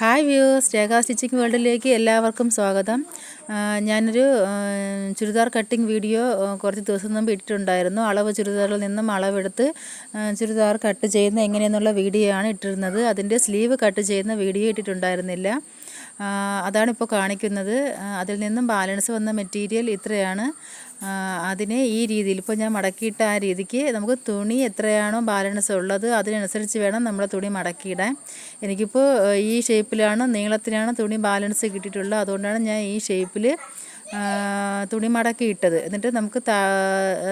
Hi views രേഖ stitching വേൾഡിലേക്ക് എല്ലാവർക്കും സ്വാഗതം. ഞാനൊരു ചുരിദാർ കട്ടിംഗ് വീഡിയോ കുറച്ച് ദിവസം മുമ്പ് ഇട്ടിട്ടുണ്ടായിരുന്നു. അളവ് ചുരിദാറിൽ നിന്നും അളവെടുത്ത് ചുരിദാർ കട്ട് ചെയ്യുന്ന എങ്ങനെയെന്നുള്ള വീഡിയോ ആണ് ഇട്ടിരുന്നത്. അതിന്റെ സ്ലീവ് കട്ട് ചെയ്യുന്ന വീഡിയോ ഇട്ടിട്ടുണ്ടായിരുന്നില്ല. അതാണ് ഇപ്പോൾ കാണിക്കുന്നത്. അതിൽ നിന്നും ബാലൻസ് വന്ന മെറ്റീരിയൽ ഇത്രയാണ്. അതിനെ ഈ രീതിയിൽ ഇപ്പോൾ ഞാൻ മടക്കിയിട്ട ആ രീതിക്ക് നമുക്ക് തുണി എത്രയാണോ ബാലൻസ് ഉള്ളത് അതിനനുസരിച്ച് വേണം നമ്മൾ തുണി മടക്കിയിടാൻ. എനിക്കിപ്പോൾ ഈ ഷേപ്പിലാണ് നീളത്തിലാണ് തുണി ബാലൻസ് കിട്ടിയിട്ടുള്ളത്. അതുകൊണ്ടാണ് ഞാൻ ഈ ഷേപ്പിൽ തുണി മടക്കി ഇട്ടത് എന്നിട്ട് നമുക്ക്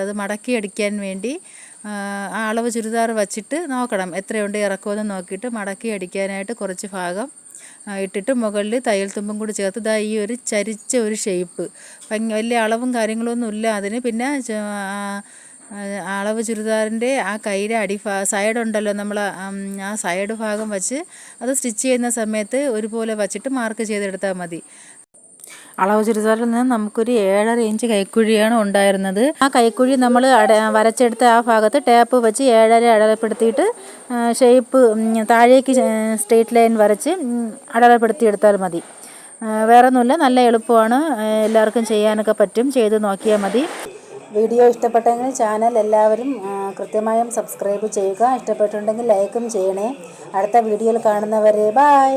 അത് മടക്കി അടിക്കാൻ വേണ്ടി ആ, അളവ് ചുരിദാർ വച്ചിട്ട് നോക്കണം. എത്രയുണ്ട് ഇറക്കുമെന്ന് നോക്കിയിട്ട് മടക്കി അടിക്കാനായിട്ട് കുറച്ച് ഭാഗം ഇട്ടിട്ട് മുകളിൽ തയ്യൽ തുമ്പും കൂടി ചേർത്ത് ഇതാ ഈ ഒരു ചരിച്ച ഒരു ഷേപ്പ് വലിയ അളവും കാര്യങ്ങളൊന്നും ഇല്ല അതിന്. പിന്നെ അളവ് ചുരിദാറിന്റെ ആ അടിഭാ സൈഡ് ഉണ്ടല്ലോ നമ്മൾ ആ സൈഡ് ഭാഗം വച്ച് അത് സ്റ്റിച്ച് ചെയ്യുന്ന സമയത്ത് ഒരുപോലെ വച്ചിട്ട് മാർക്ക് ചെയ്തെടുത്താൽ മതി. അളവ് ചുരിദാറിൽ നിന്ന് നമുക്കൊരു ഏഴര ഇഞ്ച് കൈക്കുഴിയാണ് ഉണ്ടായിരുന്നത്. ആ കൈക്കുഴി നമ്മൾ വരച്ചെടുത്ത ആ ഭാഗത്ത് ടാപ്പ് വെച്ച് ഏഴര അടയാളപ്പെടുത്തിയിട്ട് ഷേപ്പ് താഴേക്ക് സ്ട്രെയിറ്റ് ലൈൻ വരച്ച് ഉം, അടയാളപ്പെടുത്തിയെടുത്താൽ മതി. വേറെ ഒന്നുമില്ല നല്ല എളുപ്പമാണ്. എല്ലാവർക്കും ചെയ്യാനൊക്കെ പറ്റും. ചെയ്ത് നോക്കിയാൽ മതി. വീഡിയോ ഇഷ്ടപ്പെട്ടെങ്കിൽ ചാനൽ എല്ലാവരും കൃത്യമായും സബ്സ്ക്രൈബ് ചെയ്യുക. ഇഷ്ടപ്പെട്ടിട്ടുണ്ടെങ്കിൽ ലൈക്കും ചെയ്യണേ. അടുത്ത വീഡിയോയിൽ കാണുന്നവരെ ബായ്